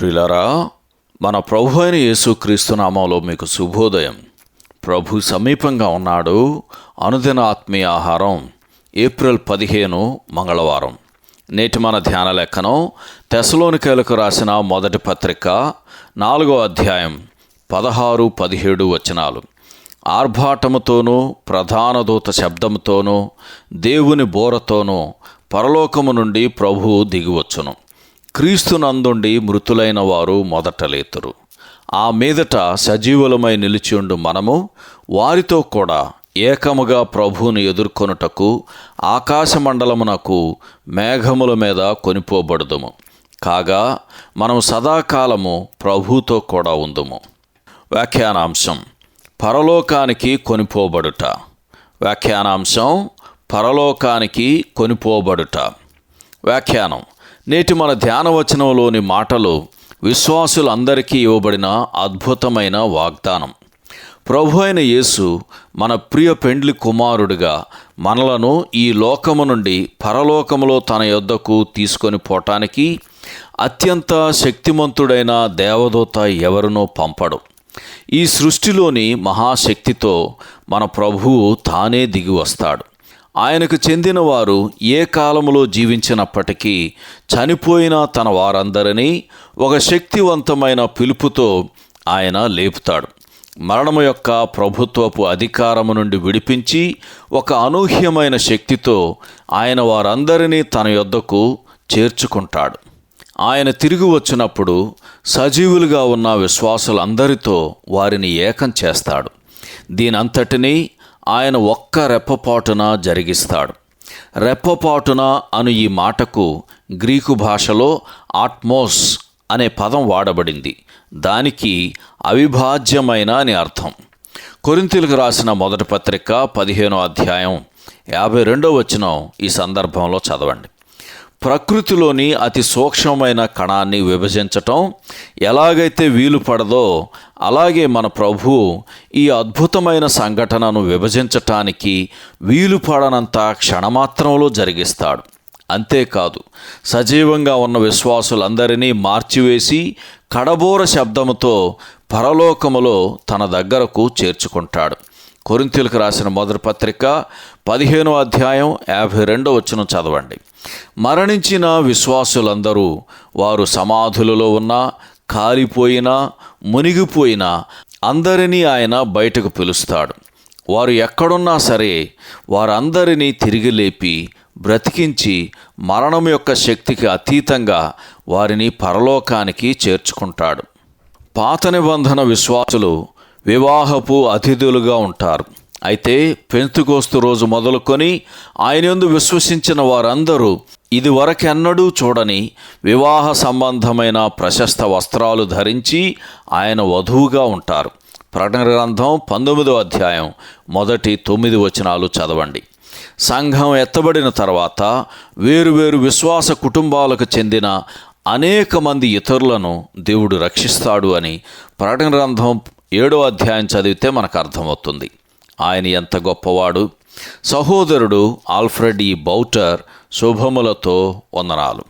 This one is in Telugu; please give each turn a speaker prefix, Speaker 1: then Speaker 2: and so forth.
Speaker 1: ప్రిలరా మన ప్రభు అయిన యేసుక్రీస్తు నామంలో మీకు శుభోదయం. ప్రభు సమీపంగా ఉన్నాడు. అనుదిన ఆత్మీయ ఆహారం ఏప్రిల్ పదిహేను మంగళవారం. నేటి మన ధ్యాన లెక్కనం తెసలోనికేలకు రాసిన మొదటి పత్రిక నాలుగో అధ్యాయం పదహారు పదిహేడు వచనాలు. ఆర్భాటముతోనూ ప్రధాన దూత శబ్దముతోనూ దేవుని బోరతోనూ పరలోకము నుండి ప్రభువు దిగివచ్చును. క్రీస్తునందుండి మృతులైన వారు మొదట లేతురు. ఆ మీదట సజీవులమై నిలిచియుండు మనము వారితో కూడా ఏకముగా ప్రభువును ఎదుర్కొనుటకు ఆకాశమండలమునకు మేఘముల మీద కొనిపోబడుదుము. కాగా మనం సదాకాలము ప్రభువుతో కూడా ఉందుము. వ్యాఖ్యానాంశం పరలోకానికి కొనిపోబడుట. వ్యాఖ్యానాంశం పరలోకానికి కొనిపోబడుట. వ్యాఖ్యానం నేటి మన ధ్యానవచనంలోని మాటలు విశ్వాసులందరికీ ఇవ్వబడిన అద్భుతమైన వాగ్దానం. ప్రభు అయిన యేసు మన ప్రియ పెండ్లి కుమారుడిగా మనలను ఈ లోకము నుండి పరలోకములో తన యొద్దకు తీసుకొని పోవటానికి అత్యంత శక్తిమంతుడైన దేవదూత ఎవరినో పంపడు. ఈ సృష్టిలోని మహాశక్తితో మన ప్రభువు తానే దిగి వస్తాడు. ఆయనకు చెందిన వారు ఏ కాలములో జీవించినప్పటికీ చనిపోయిన తన వారందరినీ ఒక శక్తివంతమైన పిలుపుతో ఆయన లేపుతాడు. మరణము యొక్క ప్రభుత్వపు అధికారము నుండి విడిపించి ఒక అనూహ్యమైన శక్తితో ఆయన వారందరినీ తన యొద్దకు చేర్చుకుంటాడు. ఆయన తిరిగి వచ్చినప్పుడు సజీవులుగా ఉన్న విశ్వాసులందరితో వారిని ఏకం చేస్తాడు. దీనంతటినీ ఆయన ఒక్క రెప్పపాటున జరిగిస్తాడు. రెప్పపాటున అను ఈ మాటకు గ్రీకు భాషలో ఆట్మోస్ అనే పదం వాడబడింది. దానికి అవిభాజ్యమైన అని అర్థం. కొరింతలకు రాసిన మొదటి పత్రిక పదిహేనో అధ్యాయం యాభై రెండో వచనం ఈ సందర్భంలో చదవండి. ప్రకృతిలోని అతి సూక్ష్మమైన కణాన్ని విభజించటం ఎలాగైతే వీలు పడదో అలాగే మన ప్రభు ఈ అద్భుతమైన సంఘటనను విభజించటానికి వీలు పడనంత క్షణమాత్రంలో జరిగిస్తాడు. అంతేకాదు సజీవంగా ఉన్న విశ్వాసులందరినీ మార్చివేసి కడబోర శబ్దముతో పరలోకములో తన దగ్గరకు చేర్చుకుంటాడు. కొరింతీలకు రాసిన మొదటి పత్రిక పదిహేనో అధ్యాయం యాభై రెండో వచ్చిన చదవండి. మరణించిన విశ్వాసులందరూ వారు సమాధులలో ఉన్న కాలిపోయినా మునిగిపోయినా అందరినీ ఆయన బయటకు పిలుస్తాడు. వారు ఎక్కడున్నా సరే వారందరినీ తిరిగి లేపి బ్రతికించి మరణం యొక్క శక్తికి అతీతంగా వారిని పరలోకానికి చేర్చుకుంటాడు. పాత నిబంధన విశ్వాసులు వివాహపు అతిథులుగా ఉంటారు. అయితే పెంతుకోస్తు రోజు మొదలుకొని ఆయన ఎందు విశ్వసించిన వారందరూ ఇదివరకెన్నడూ చూడని వివాహ సంబంధమైన ప్రశస్త వస్త్రాలు ధరించి ఆయన వధువుగా ఉంటారు. ప్రకటన గ్రంథం పంతొమ్మిదో అధ్యాయం మొదటి తొమ్మిది వచనాలు చదవండి. సంఘం ఎత్తబడిన తర్వాత వేరువేరు విశ్వాస కుటుంబాలకు చెందిన అనేక మంది ఇతరులను దేవుడు రక్షిస్తాడు అని ప్రకటన గ్రంథం ఏడో అధ్యాయం చదివితే మనకు అర్థమవుతుంది. ఆయన ఎంత గొప్పవాడు. సహోదరుడు ఆల్ఫ్రెడ్ ఈ బౌటర్ శుభములతో వందనాలు.